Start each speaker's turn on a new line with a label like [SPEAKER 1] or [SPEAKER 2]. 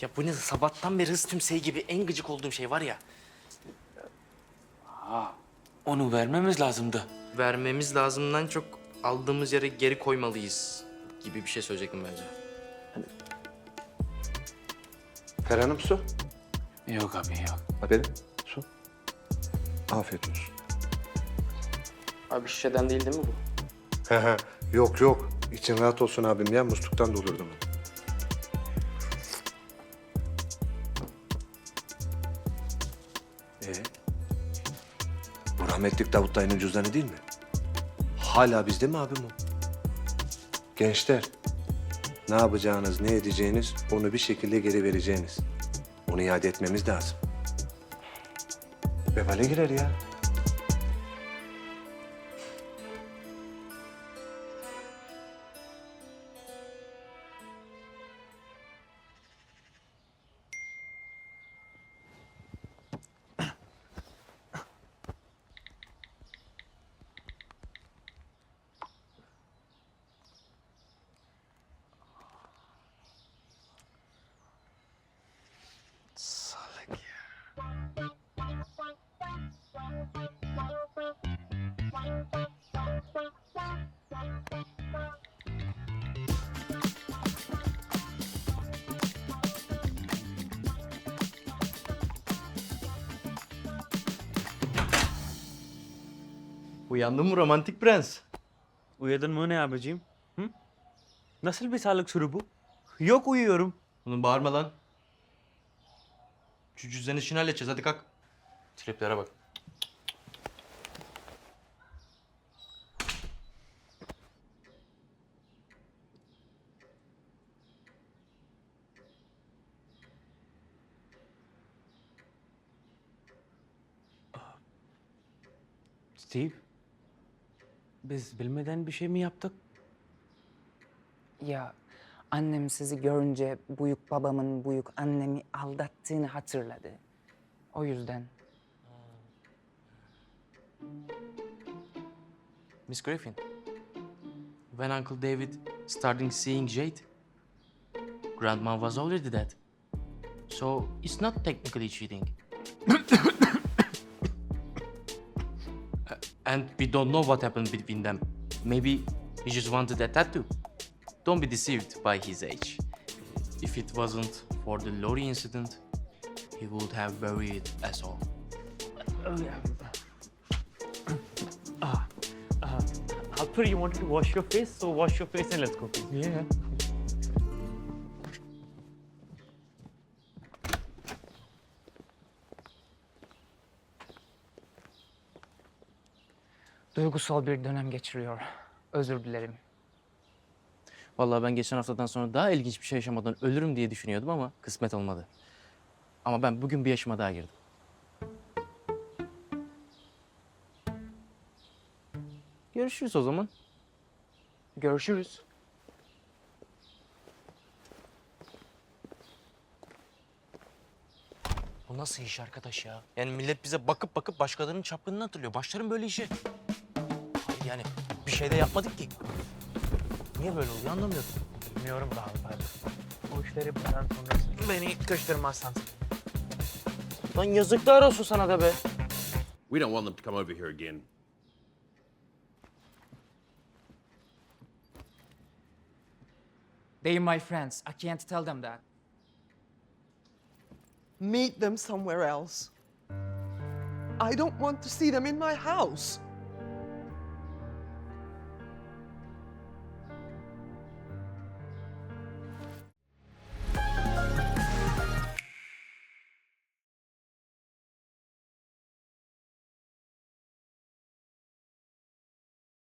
[SPEAKER 1] Ya bu ne sabahtan beri hız tümseyi gibi en gıcık olduğum şey var ya.
[SPEAKER 2] Onu vermemiz lazımdı.
[SPEAKER 1] Vermemiz lazımdan çok aldığımız yere geri koymalıyız gibi bir şey söyleyecektim bence.
[SPEAKER 3] Ferhan'ım su.
[SPEAKER 2] Yok abi yok.
[SPEAKER 3] Haberim su. Afiyet olsun.
[SPEAKER 1] Abi şişeden değil değil mi bu?
[SPEAKER 3] He he. Yok yok. İçin rahat olsun abim ya. Musluktan doldurdum. Ee? Bu rahmetlik Davut dayının cüzdanı değil mi? Hala bizde mi abim o? Gençler, ne yapacağınız, ne edeceğiniz onu bir şekilde geri vereceğiniz. Onu iade etmemiz lazım. Vebale girer ya.
[SPEAKER 1] Uyandın mı romantik prens?
[SPEAKER 2] Uyudun mu ne abicim? Hı? Nasıl bir sağlık soru bu? Yok uyuyorum.
[SPEAKER 1] Oğlum bağırma lan. Şu cüzdanı işini halledeceğiz hadi kalk. Triplere bak.
[SPEAKER 2] Steve. Biz bilmeden bir şey mi yaptık?
[SPEAKER 4] Ya annem sizi görünce büyük babamın büyük annemi aldattığını hatırladı. O yüzden
[SPEAKER 1] Miss Griffin. When Uncle David started seeing Jade, Grandma was already dead. So it's not technically cheating. Uh, and we don't know what happened between them. Maybe he just wanted a tattoo. Don't be deceived by his age. If it wasn't for the lorry incident, he would have buried us all.
[SPEAKER 2] Uh, uh, Alper, you wanted to wash your face, so wash your face and let's go. please.
[SPEAKER 1] Yeah.
[SPEAKER 4] Duygusal bir dönem geçiriyor. Özür dilerim.
[SPEAKER 1] Vallahi ben geçen haftadan sonra daha ilginç bir şey yaşamadan ölürüm diye düşünüyordum ama kısmet olmadı. Ama ben bugün bir yaşıma daha girdim. Görüşürüz o zaman.
[SPEAKER 4] Görüşürüz.
[SPEAKER 1] Bu nasıl iş arkadaş ya? Yani millet bize bakıp bakıp başkalarının çapkınlığını hatırlıyor. Başlarım böyle işe. Yani bir şey de yapmadık ki. Niye böyle oluyor anlamıyorum.
[SPEAKER 5] Bilmiyorum da Alper. O işleri bundan sonra beni kıştırmazsan.
[SPEAKER 1] Lan yazıklar olsun sana da be.
[SPEAKER 6] We don't want them to come over here again.
[SPEAKER 4] They my friends. I can't tell them that.
[SPEAKER 7] Meet them somewhere else. I don't want to see them in my house.